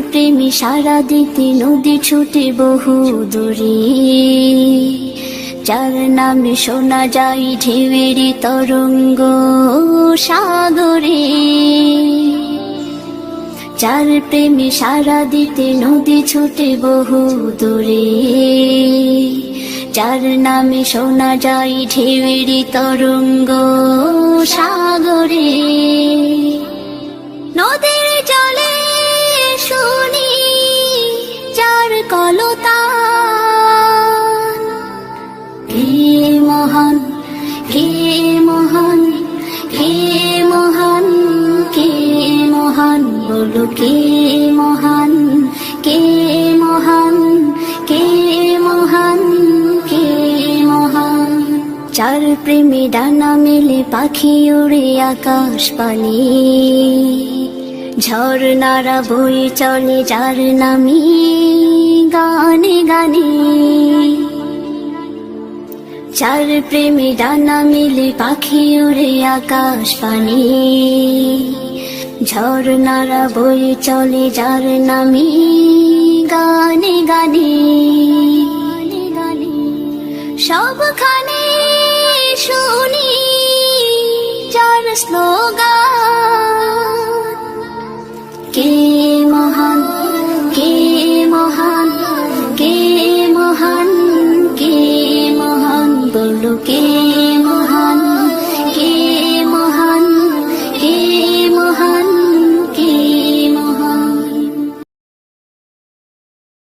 প্রেমী সারা দিতে নদী ছুটে বহু দূরে। যার নামে শোনা যায় ঢেউয়ের তরঙ্গ সাগরে। যার প্রেমে সারা দিতে নদী ছুটে বহু দূরে। যার নামে শোনা যায় ঢেউয়ের তরঙ্গ সাগরে। কে মহান, বলো কে মহান? কে মহান? কে মহান? কে মহান? চার প্রেমে ডানা মেলে পাখি উড়ে আকাশ পানি। ঝর্ণারা বই চলে যার নামি গানে গানে। চার প্রেমে ডানা মিলে পাখি উড়ে আকাশ পানি। ঝর্ণারা বই চলে যার নামি গানে গানে। সবখানে শুনি যার স্লোগান